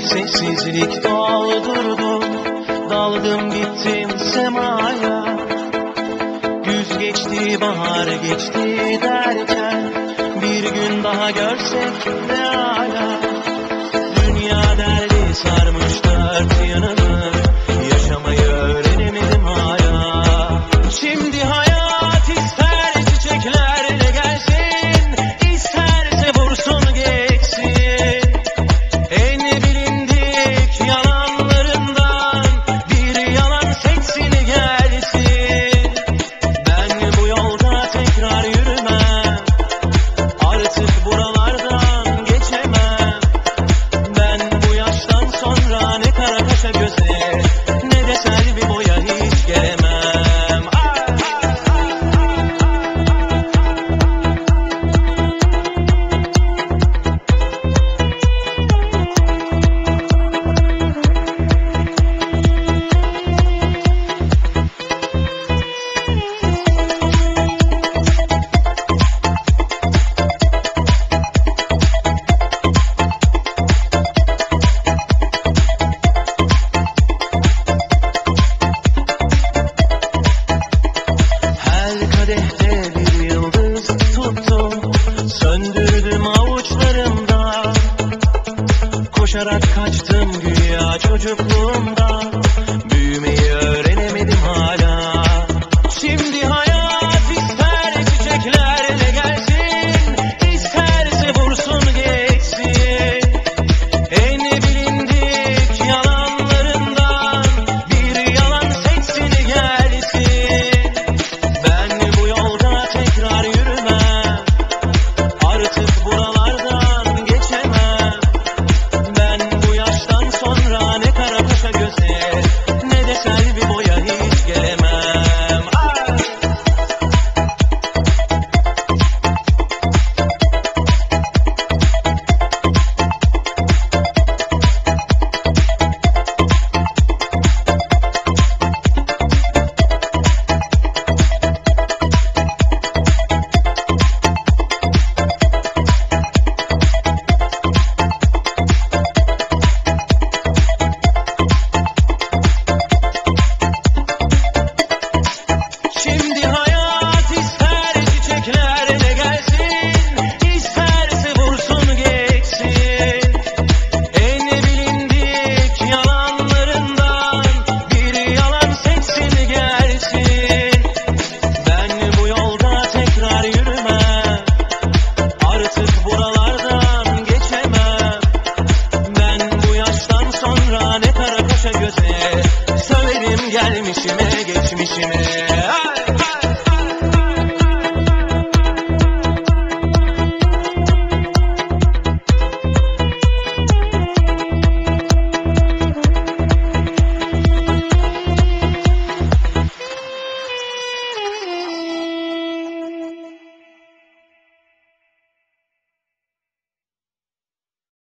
sessizlik doldurdum Daldım gittim semaya. Güz geçti bahar geçti derken Bir gün daha görsek ne ala Paşa göz Koşarak kaçtım güya. Çocukluğum geçmişime